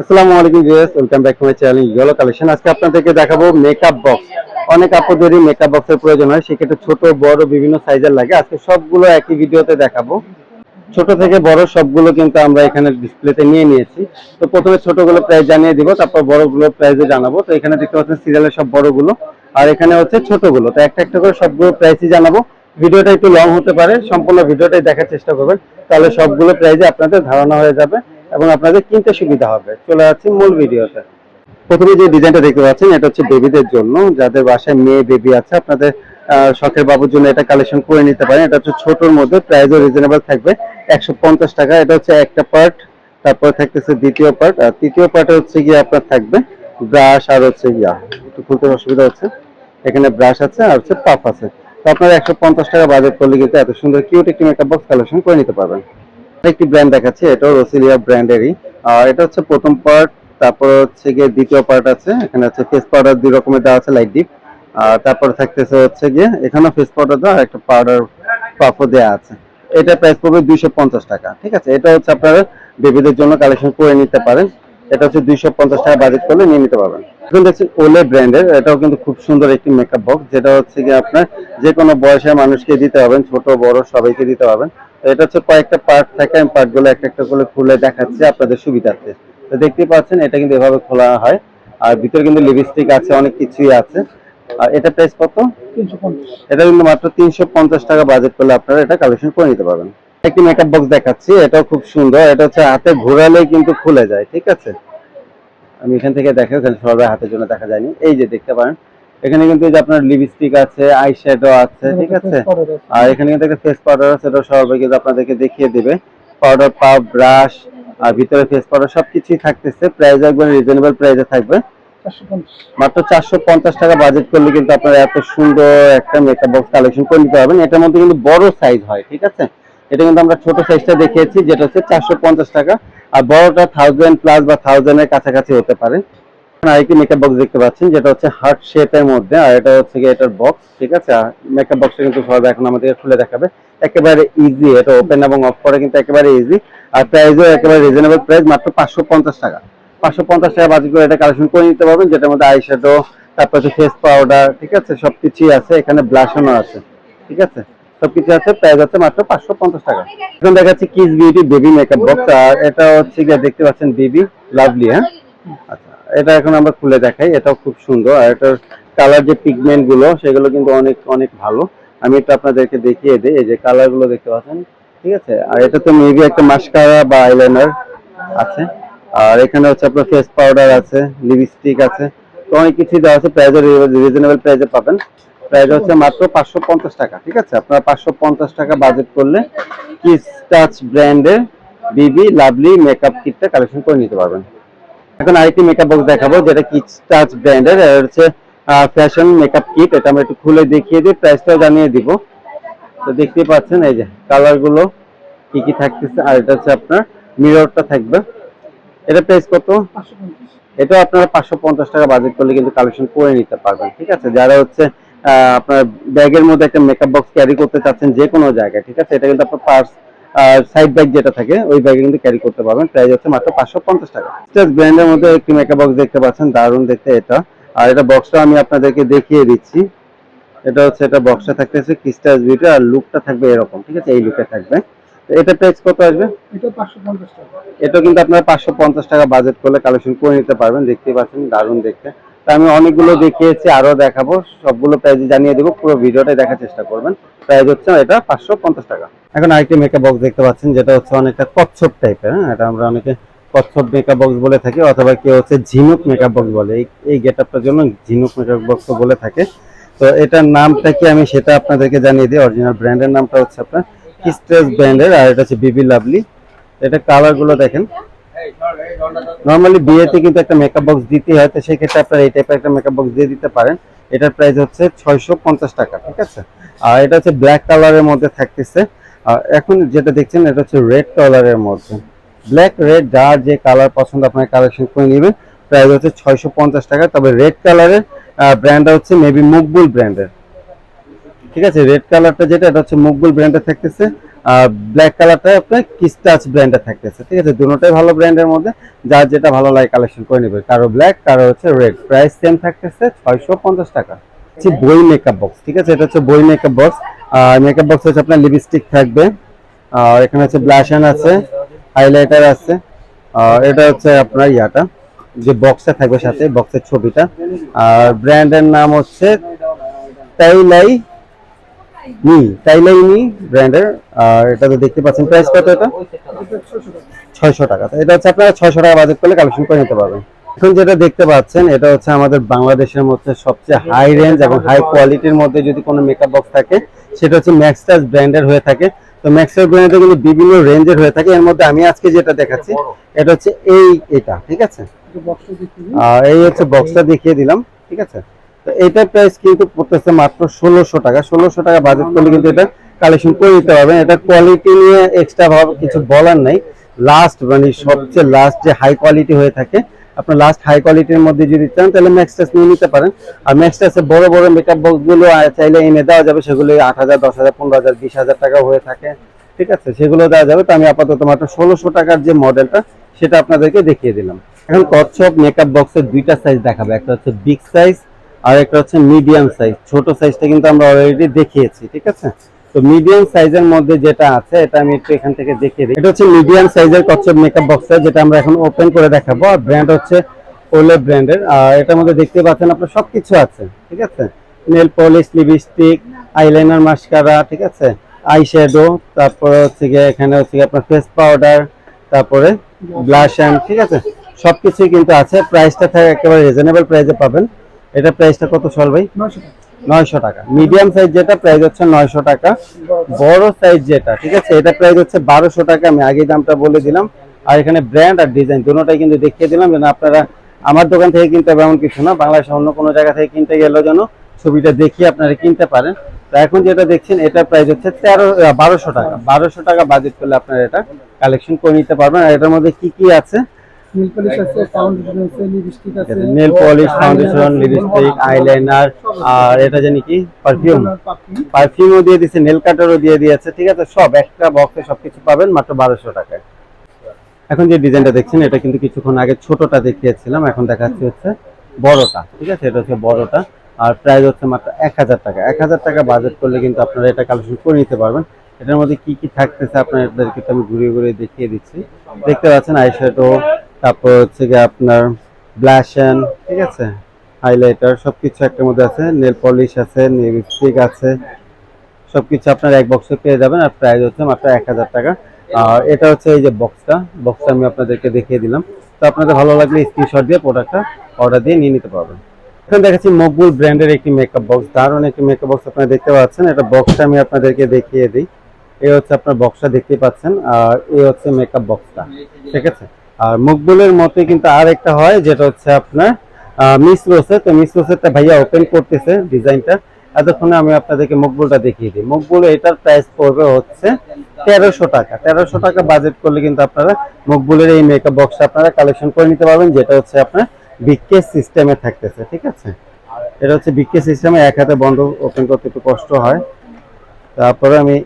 আসসালামু আলাইকুম viewers, welcome back to my channel yellow collection আজকে আপনাদেরকে দেখাবো মেকআপ বক্স অনেক আপুদেরই মেকআপ বক্সের প্রয়োজন হয়, সেক্ষেত্রে ছোট, বড়, বিভিন্ন সাইজের লাগে। আজকে সবগুলো একই ভিডিওতে দেখাবো। ছোট থেকে বড় সবগুলো কিন্তু আমরা এখানে ডিসপ্লেতে নিয়ে নিয়েছি। তো প্রথমে ছোটগুলো প্রাইস জানিয়ে দিব, তারপর বড়গুলো প্রাইসও জানাব। তো এখানে দেখতে পাচ্ছেন সিরিয়ালের সব বড়গুলো। আর এখানে হচ্ছে ছোটগুলো। তো একটা একটা করে সবগুলো প্রাইসই জানাব। ভিডিওটা একটু লং হতে পারে, সম্পূর্ণ ভিডিওটাই দেখার চেষ্টা করবেন। তাহলে সবগুলো প্রাইসে আপনাদের ধারণা হয়ে যাবে। এবং আপনাদের কিনতে সুবিধা হবে। চলে যাচ্ছি মূল ভিডিওতে। প্রথমে যে ডিজাইনটা দেখতে পাচ্ছেন, এটা হচ্ছে বেবিদের জন্য। যাদের বাসায় মেয়ে বেবি আছে, আপনাদের শখের বাবুর জন্য এটা কালেকশন করে নিতে পারেন। এটা হচ্ছে ছোটর মধ্যে, প্রাইসও রিজনেবল থাকবে। একশো পঞ্চাশ টাকা, এটা হচ্ছে একটা পার্ট তারপর থাকতেছে দ্বিতীয় পার্ট আর তৃতীয় পার্টে হচ্ছে গিয়ে আপনার থাকবে ব্রাশ আর হচ্ছে গিয়া একটু খুলতে অসুবিধা হচ্ছে। এখানে ব্রাশ আছে আর হচ্ছে পাফ আছে। তো আপনারা একশো পঞ্চাশ টাকা বাজেট করলে কিন্তু এত সুন্দর কিউট একটি মেকআপ বক্স কালেকশন করে নিতে পারবেন। একটি ব্র্যান্ড দেখাচ্ছি, এটাও রসিলিয়া ব্র্যান্ডেরই আর এটা হচ্ছে প্রথম পার্ট তারপর হচ্ছে গিয়ে দ্বিতীয় পার্ট আছে, এখানে হচ্ছে ফেস পাউডার দুই রকমের দেওয়া আছে লাইট ডিপ আর তারপর থাকতেছে হচ্ছে গিয়ে, এখানেও ফেস পাউডার দেওয়া একটা পাউডার পাফও দেওয়া আছে। এটা প্রাইস পড়বে দুইশো পঞ্চাশ টাকা, ঠিক আছে? এটা হচ্ছে আপনারা বেবিদের জন্য কালেকশন করে নিতে পারেন। এটা হচ্ছে দুইশো পঞ্চাশ টাকা বাজেট করলে নিয়ে নিতে পারবেন। এখন দেখছি ওলে ব্র্যান্ডের এটাও কিন্তু খুব সুন্দর একটি মেকআপ বক্স যেটা হচ্ছে গিয়ে আপনার যে কোনো বয়সের মানুষকে দিতে পারবেন, ছোট, বড়, সবাইকে দিতে পারবেন। এটা হচ্ছে কয়েকটা পার্ট থাকে আমি পার্টগুলো একটা একটা করে খুলে দেখাচ্ছি আপনাদের সুবিধার্থে। তো দেখতেই পাচ্ছেন এটা কিন্তু এভাবে খোলা হয়। আর ভিতরে কিন্তু লিপস্টিক আছে অনেক কিছুই আছে। আর এটা প্রাইস কত? এটা কিন্তু মাত্র তিনশো পঞ্চাশ টাকা বাজেট করলে আপনারা এটা কালেকশন করে নিতে পারবেন। একটি মেকআপ বক্স দেখাচ্ছি এটাও খুব সুন্দর। এটা হচ্ছে হাতে ঘোরালেই কিন্তু খুলে যায় ঠিক আছে? আমি এখান থেকে দেখা সবাই হাতের জন্য দেখা যায়নি। এই যে দেখতে পারেন এখানে কিন্তু এই যে আপনার লিপস্টিক আছে আই শ্যাডো আছে ঠিক আছে? আর এখানে কিন্তু একটা ফেস পাউডার আছে এটা সবাই কিন্তু আপনাদেরকে দেখিয়ে দেবে। পাউডার পাপ ব্রাশ আর ভিতরে ফেস পাউডার সবকিছুই থাকতেছে। প্রাইস একবার রিজনেবল প্রাইসে থাকবে। মাত্র চারশো পঞ্চাশ টাকা বাজেট করলে কিন্তু আপনারা এত সুন্দর একটা মেকআপ বক্স কালেকশন করে নিতে পারবেন। এটার মধ্যে কিন্তু বড় সাইজ হয় ঠিক আছে? এটা কিন্তু আমরা ছোট সাইজটা দেখিয়েছি যেটা হচ্ছে চারশো পঞ্চাশ টাকা। আর বড়টা থাউজেন্ড প্লাস বা থাউজেন্ডের কাছাকাছি হতে পারে। আরেকটি মেকআপ বক্স দেখতে পাচ্ছেন, যেটা হচ্ছে হার্ট শেপের মধ্যে, আর এটা হচ্ছে এটার বক্স ঠিক আছে? মেকআপ বক্সটা কিন্তু এখন আমাদেরকে খুলে দেখাবে। একেবারে ইজি এটা ওপেন এবং অফ করা কিন্তু একেবারে ইজি আর প্রাইসও একেবারে রিজনেবল প্রাইস মাত্র পাঁচশো পঞ্চাশ টাকা। পাঁচশো পঞ্চাশ টাকা বাজেট করে এটা কালেকশন করে নিতে পারবেন, যেটার মধ্যে তারপর হচ্ছে ফেস পাউডার ঠিক আছে? সবকিছুই আছে, এখানে ব্লাশনও আছে, ঠিক আছে? সবকিছু আছে প্রাইস আছে মাত্র পাঁচশো পঞ্চাশ টাকা। এখন দেখাচ্ছি Kiss Beauty baby makeup box আর এটা হচ্ছে দেখতে পাচ্ছেন বেবি লাভলি হ্যাঁ? আচ্ছা। এটা এখন আমরা খুলে দেখাই, এটাও খুব সুন্দর। আর এটার কালার যে পিগমেন্টগুলো, সেগুলো কিন্তু অনেক অনেক ভালো। আমি একটু আপনাদেরকে দেখিয়ে দিই, এই যে কালারগুলো দেখতে পাচ্ছেন, ঠিক আছে? আর এটা তো মেবি একটা মাস্কারা বা আইলাইনার আছে। আর এখানে হচ্ছে আপনার ফেস পাউডার আছে লিপস্টিক আছে। তো অনেক কিছু দেওয়া আছে প্রাইস রিজনেবল প্রাইসে পাবেন। প্রাইস হচ্ছে মাত্র পাঁচশো পঞ্চাশ টাকা, ঠিক আছে? আপনারা পাঁচশো পঞ্চাশ টাকা বাজেট করলে কিস টাচ ব্র্যান্ডের বিবি লাভলি মেকআপ কিটটা কালেকশন করে নিতে পারবেন। এখন আরেকটি মেকআপ বক্স দেখাবো, যেটা কিচ টাচ ব্র্যান্ডের হচ্ছে ফ্যাশন মেকআপ কিট এটা আমরা একটু খুলে দেখিয়ে দিই প্রাইসটাও জানিয়ে দিব। তো দেখতেই পাচ্ছেন, এই যে কালারগুলো কি কি থাকতেছে, আর এটা হচ্ছে আপনার মিররটা থাকবে। এটা প্রাইস কত? এটা আপনারা পাঁচশো পঞ্চাশ টাকা বাজেট করলে কিন্তু কালেকশন করে নিতে পারবেন, ঠিক আছে? যারা হচ্ছে আপনার ব্যাগের মধ্যে একটা মেকআপ বক্স ক্যারি করতে চাচ্ছেন যে কোনো জায়গায়, ঠিক আছে? এটা কিন্তু আপনার পার্স সাইড ব্যাগ যেটা থাকে ওই ব্যাগে কিন্তু ক্যারি করতে পারবেন। প্রাইস হচ্ছে মাত্র পাঁচশো পঞ্চাশ টাকা। ব্র্যান্ডের মধ্যে একটি মেকআপ বক্স দেখতে পাচ্ছেন দারুণ দেখতে এটা। আর এটা বক্সটা আমি আপনাদেরকে দেখিয়ে দিচ্ছি। এটা হচ্ছে এটা বক্সটা থাকতেছে ক্রিস্টাস বিউটি আর লুকটা থাকবে এরকম ঠিক আছে? এই লুকে থাকবে। এটা প্রাইস কত আসবে? এটা কিন্তু আপনারা পাঁচশো পঞ্চাশ টাকা বাজেট করলে কালেকশন করে নিতে পারবেন। দেখতেই পাচ্ছেন দারুণ দেখতে। আমি অনেকগুলো দেখিয়েছি আরও দেখাবো। সবগুলো প্রাইস জানিয়ে দেবো, পুরো ভিডিওটাই দেখার চেষ্টা করবেন। প্রাইস হচ্ছে এটা পাঁচশো পঞ্চাশ টাকা। এখন আরেকটি মেকআপ বক্স দেখতে পাচ্ছেন, যেটা হচ্ছে অনেকটা কচ্ছপ টাইপের হ্যাঁ? এটা আমরা অনেকে কচ্ছপ মেকআপ বক্স বলে থাকি, অথবা কেউ হচ্ছে ঝিনুক মেকআপ বক্স বলে। এই এই গেট আপটার জন্য ঝিনুক মেকআপ বক্স বলে থাকে। তো এটার নামটা কি আমি সেটা আপনাদেরকে জানিয়ে দিই অরিজিনাল ব্র্যান্ডের নামটা হচ্ছে আপনার কিস্টেস ব্র্যান্ডের আর এটা হচ্ছে বিবি লাভলি এটা কালারগুলো দেখেন। নর্মালি বিয়েতে কিন্তু একটা মেকআপ বক্স দিতে হয়, তো সেই ক্ষেত্রে আপনারা এই টাইপের একটা মেকআপ বক্স দিয়ে দিতে পারেন। এটার প্রাইস হচ্ছে ছয়শো পঞ্চাশ টাকা, ঠিক আছে? আর এটা হচ্ছে ব্ল্যাক কালারের মধ্যে থাকতেছে। আর এখন যেটা দেখছেন, এটা হচ্ছে রেড কালারের মধ্যে। ব্ল্যাক রেড যার যে কালার পছন্দ আপনার কালেকশন করে নেবেন প্রাইস হচ্ছে ছয়শো পঞ্চাশ টাকা। তবে রেড কালারের ব্র্যান্ডটা হচ্ছে মেবি মুকবুল ব্র্যান্ডের ঠিক আছে? রেড কালারটা যেটা এটা হচ্ছে মুকবুল ব্র্যান্ডের থাকতেছে। আর ব্ল্যাক কালারটা আপনার কিস্টাচ ব্র্যান্ডের থাকতেছে। ঠিক আছে? দুটোটাই ভালো ব্র্যান্ডের মধ্যে। যার যেটা ভালো লাগে কালেকশন করে নেবে। কারও ব্ল্যাক কারও হচ্ছে রেড প্রাইস সেম থাকতেছে ছয়শো পঞ্চাশ টাকা। হচ্ছে বই মেকআপ বক্স ঠিক আছে? এটা হচ্ছে বই মেকআপ বক্স আর মেকআপ বক্স হচ্ছে আপনার লিপস্টিক থাকবে। আর এখানে হচ্ছে ব্লাশন আছে। হাইলাইটার আছে। আর এটা হচ্ছে আপনার ইয়াটা। যে বক্সটা থাকবে সাথে বক্সের ছবিটা। আর ব্র্যান্ডের নাম হচ্ছে তাইলাই নি তাইলাই নি ব্র্যান্ডের আর এটা তো দেখতে পাচ্ছেন প্রাইস কত এটা? ছয়শো টাকা। এটা হচ্ছে আপনারা ছয়শো টাকা বাজেট করলে কালেকশন করে নিতে পারবেন। এখন যেটা দেখতে পাচ্ছেন এটা হচ্ছে আমাদের বাংলাদেশের মধ্যে সবচেয়ে হাই রেঞ্জ এবং হাই কোয়ালিটির মধ্যে যদি কোনো মেকআপ বক্স থাকে সেটা হচ্ছে ম্যাক্সটাস ব্র্যান্ডের হয়ে থাকে। তো ম্যাক্সটাস ব্র্যান্ডের কিন্তু বিভিন্ন রেঞ্জের হয়ে থাকে। এর মধ্যে আমি আজকে যেটা দেখাচ্ছি এটা হচ্ছে এই এটা ঠিক আছে? এই হচ্ছে বক্সটা দেখিয়ে দিলাম ঠিক আছে? তো এটার প্রাইস কিন্তু পড়তেছে মাত্র ষোলোশো টাকা। ষোলোশো টাকা বাজেট করলে কিন্তু এটা কালেকশন করে নিতে পারবেন। এটা কোয়ালিটি নিয়ে এক্সট্রা ভাবে কিছু বলার নাই। লাস্ট মানে সবচেয়ে লাস্ট যে হাই কোয়ালিটি হয়ে থাকে, আপনার লাস্ট হাই কোয়ালিটির মধ্যে যদি চান, তাহলে ম্যাক্সটাস নিয়ে নিতে পারেন। আর ম্যাক্সটাসে বড় বড় মেকআপ বক্সগুলো চাইলে এনে দেওয়া যাবে। সেগুলো আট হাজার, দশ হাজার, পনেরো হাজার, বিশ হাজার টাকা হয়ে থাকে। ঠিক আছে? সেগুলো দেওয়া যাবে। তো আমি আপাতত মাত্র ষোলোশো টাকার যে মডেলটা সেটা আপনাদেরকে দেখিয়ে দিলাম। এখন কচ্ছপ মেকআপ বক্সের দুইটা সাইজ দেখাবে। একটা হচ্ছে বিগ সাইজ আর একটা হচ্ছে মিডিয়াম সাইজ ছোট সাইজটা কিন্তু আমরা অলরেডি দেখিয়েছি, ঠিক আছে? তো মিডিয়াম সাইজের মধ্যে যেটা আছে, এটা আমি একটু এখান থেকে দেখিয়ে দিই। এটা হচ্ছে মিডিয়াম সাইজের কচ্ছপ মেকআপ বক্স যেটা আমরা এখন ওপেন করে দেখাবো। আর ব্র্যান্ড হচ্ছে ওলে ব্র্যান্ডের আর এটার মধ্যে দেখতে পাচ্ছেন আপনার সবকিছু আছে, ঠিক আছে? Nail polish lipstick eyeliner mascara ঠিক আছে? আই শ্যাডো তারপরে হচ্ছে গিয়ে এখানে হচ্ছে গিয়ে আপনার ফেস পাউডার তারপরে ব্লাশ ঠিক আছে? সবকিছুই কিন্তু আছে। প্রাইসটা থাকে একেবারে রিজনেবল প্রাইসে পাবেন। এটা প্রাইসটা কত চল ভাই? নয়শো টাকা। মিডিয়াম সাইজ যেটা প্রাইস হচ্ছে নয়শো টাকা। বড় সাইজ যেটা ঠিক আছে? এটা প্রাইস হচ্ছে বারোশো টাকা। আমি আগে দামটা বলে দিলাম। আর এখানে ব্র্যান্ড আর ডিজাইন দুটোটাই কিন্তু দেখিয়ে দিলাম। যেন আপনারা আমার দোকান থেকে কিনতে হবে এমন কিছু না। বাংলাদেশে অন্য কোনো জায়গা থেকে কিনতে গেলেও যেন ছবিটা দেখিয়ে আপনারা কিনতে পারেন। তো এখন যেটা দেখছেন এটা প্রাইস হচ্ছে তেরো বারোশো টাকা। বারোশো টাকা বাজেট করলে আপনারা এটা কালেকশন করে নিতে পারবেন। আর এটার মধ্যে কি কি আছে? নেল পলিশ আছে ফাউন্ডেশন আছে লিপস্টিক আছে nail polish foundation lipstick eyeliner আর এটা জানি কি? পারফিউম পারফিউমও দিয়ে দিয়েছে নেল কাটারও দিয়ে দিয়েছে ঠিক আছে? সব একটা বক্সে সবকিছু পাবেন মাত্র বারোশো টাকায়। এখন যে ডিজাইনটা দেখছেন এটা কিন্তু কিছুক্ষণ আগে ছোটটা দেখিয়েছিলাম এখন দেখাচ্ছি হচ্ছে বড়টা ঠিক আছে? এটা হচ্ছে বড়টা আর প্রাইস হচ্ছে মাত্র এক হাজার টাকা। এক হাজার টাকা বাজেট করলে কিন্তু আপনারা এটা কালেকশন করে নিতে পারবেন। এটার মধ্যে কি কি থাকতেছে আপনাদেরকে আমি ঘুরিয়ে ঘুরিয়ে দেখিয়ে দিচ্ছি। দেখতে পাচ্ছেন আইশ্যাডো তারপর হচ্ছে গিয়ে আপনার ব্লাশন ঠিক আছে? হাইলাইটার সব কিছু একটার মধ্যে আছে, নেল পলিশ আছে লিপস্টিক আছে সব কিছু আপনার এক বক্সে পেয়ে যাবেন আর প্রাইস হচ্ছে মাত্র এক হাজার টাকা। আর এটা হচ্ছে এই যে বক্সটা বক্সটা আমি আপনাদেরকে দেখিয়ে দিলাম। তো আপনাদের ভালো লাগলে স্ক্রিনশট দিয়ে প্রোডাক্টটা অর্ডার দিয়ে নিয়ে নিতে পারবেন। এখন দেখাচ্ছি মকবুল ব্র্যান্ডের একটি মেকআপ বক্স দারুণ একটি মেকআপ বক্স আপনারা দেখতে পাচ্ছেন। এটা বক্সটা আমি আপনাদেরকে দেখিয়ে দিই। এই হচ্ছে আপনার বক্সটা দেখতে পাচ্ছেন। আর এই হচ্ছে মেকআপ বক্সটা ঠিক আছে? আর মকবুলের মতে কিন্তু আর একটা হয়, যেটা হচ্ছে আপনার মিস রোসে তো মিস ভাইয়া ওপেন করতেছে ডিজাইনটা এতক্ষণে আমি আপনাদেরকে মকবুলটা দেখিয়ে দিই। মকবুল এটার প্রাইস পড়বে হচ্ছে তেরোশো টাকা। তেরোশো টাকা বাজেট করলে কিন্তু আপনারা মকবুলের এই মেকআপ বক্সটা আপনারা কালেকশন করে নিতে পারবেন, যেটা হচ্ছে আপনার বিকেস সিস্টেমে থাকতেছে, ঠিক আছে? এটা হচ্ছে বিকেস সিস্টেমে এক হাতে বন্ধ ওপেন করতে একটু কষ্ট হয়। তারপরে আমি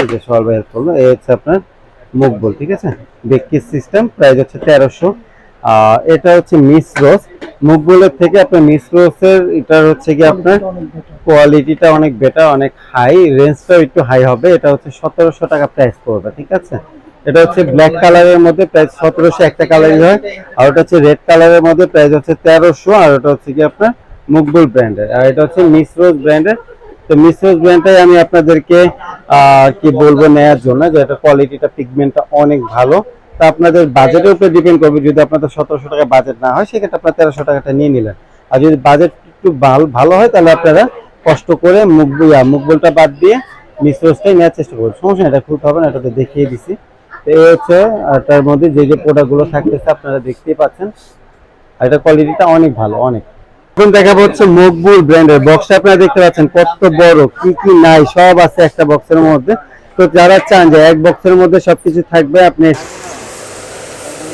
এই যে সবাই হেল্প করব এই হচ্ছে আপনার মুকবুল, ঠিক আছে? বিকেস সিস্টেম, প্রাইস হচ্ছে তেরোশো। এটা হচ্ছে মিস রোজ। মুকবুলের থেকে আপনার মিস রোজের, এটার হচ্ছে কি আপনার কোয়ালিটিটা অনেক বেটার অনেক হাই রেঞ্জটাও একটু হাই হবে। এটা হচ্ছে সতেরোশো টাকা প্রাইস পড়বে, ঠিক আছে? এটা হচ্ছে ব্ল্যাক কালারের মধ্যে প্রাইস সতেরোশো একটা কালারই হয়। আর ওটা হচ্ছে রেড কালারের মধ্যে প্রাইস হচ্ছে তেরোশো। আর ওটা হচ্ছে কি আপনার মুকবুল ব্র্যান্ডের আর এটা হচ্ছে মিস রোজ ব্র্যান্ডের তো মিস রোজ ব্র্যান্ডটাই আমি আপনাদেরকে কি বলব নেওয়ার জন্য যে এটা কোয়ালিটিটা পিগমেন্টটা অনেক ভালো। তা আপনাদের বাজেটের উপর ডিপেন্ড করবে, যদি আপনাদের সতেরোশো টাকা বাজেট না হয়, সেক্ষেত্রে আপনার তেরোশো টাকাটা নিয়ে নিলেন। আর যদি বাজেট একটু ভালো- হয়, তাহলে আপনারা কষ্ট করে মুখ মুখবুলটা বাদ দিয়ে মিশ্রসটাই নেওয়ার চেষ্টা করবেন। সমস্যা এটা খুলতে হবে না, এটা তো দেখিয়ে দিছি। তো এই হচ্ছে আর তার মধ্যে যে যে প্রোডাক্টগুলো থাকতেছে, আপনারা দেখতেই পাচ্ছেন। আর এটা কোয়ালিটিটা অনেক ভালো, অনেক। এখন দেখাবো হচ্ছে মকবুল ব্র্যান্ডের বক্সটা আপনারা দেখতে পাচ্ছেন কত বড়, কি কি নাই, সব আছে একটা বক্সের মধ্যে। তো যারা চান যে এক বক্সের মধ্যে সবকিছু থাকবে, আপনি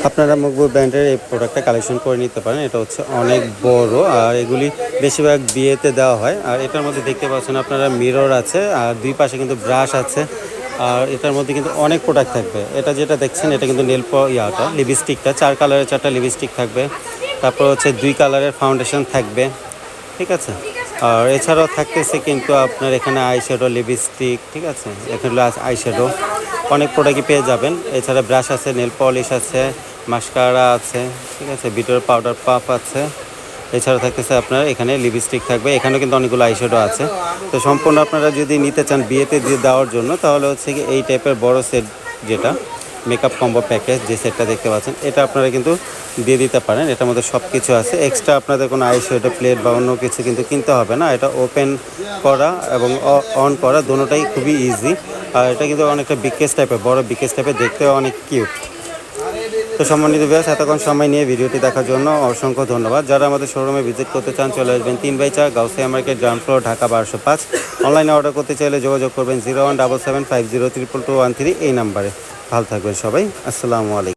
আপনারা মকবুল ব্র্যান্ডের এই প্রোডাক্টটা কালেকশন করে নিতে পারেন। এটা হচ্ছে অনেক বড়, আর এগুলি বেশিরভাগ বিয়েতে দেওয়া হয়। আর এটার মধ্যে দেখতে পাচ্ছেন আপনারা মিরর আছে, আর দুই পাশে কিন্তু ব্রাশ আছে। আর এটার মধ্যে কিন্তু অনেক প্রোডাক্ট থাকবে। এটা যেটা দেখছেন, এটা কিন্তু নেল ইয়াটা লিপস্টিকটা চার কালারের চারটা লিপস্টিক থাকবে। তারপর হচ্ছে দুই কালারের ফাউন্ডেশন থাকবে, ঠিক আছে? আর এছাড়াও থাকতেছে কিন্তু আপনার এখানে আইশ্যাডো লিপস্টিক ঠিক আছে? এখানে আইশ্যাডো অনেক প্রোডাক্টই পেয়ে যাবেন। এছাড়া ব্রাশ আছে নেল পলিশ আছে মাস্কারা আছে, ঠিক আছে? বিটার পাউডার পাফ আছে। এছাড়া থাকতেছে আপনার এখানে লিপস্টিক থাকবে। এখানেও কিন্তু অনেকগুলো আইশ্যাডো আছে। তো সম্পূর্ণ আপনারা যদি নিতে চান বিয়েতে দিয়ে দেওয়ার জন্য, তাহলে হচ্ছে কি এই টাইপের বড় সেট যেটা মেকআপ কম্বো প্যাকেজ যে সেটটা দেখতে পাচ্ছেন, এটা আপনারা কিন্তু দিয়ে দিতে পারেন। এটার মধ্যে সব কিছু আছে। এক্সট্রা আপনাদের কোনো আইশ্যাডো প্লেট বা অন্য কিছু কিন্তু কিনতে হবে না। এটা ওপেন করা এবং অন করা দুটোটাই খুবই ইজি আর এটা কিন্তু অনেকটা বিকেস টাইপের বড় বিকেস টাইপের দেখতেও অনেক কিউট তো সম্মানিত ব্যাস এতক্ষণ সময় নিয়ে ভিডিওটি দেখার জন্য অসংখ্য ধন্যবাদ। যারা আমাদের শোরুমে ভিজিট করতে চান, চলে আসবেন তিন বাই চার Gausia market ground floor Dhaka বারোশো পাঁচ। অনলাইনে অর্ডার করতে চাইলে যোগাযোগ করবেন zero one double seven five zero triple two one three এই নাম্বারে ভালো থাকবেন সবাই। আসসালামু আলাইকুম।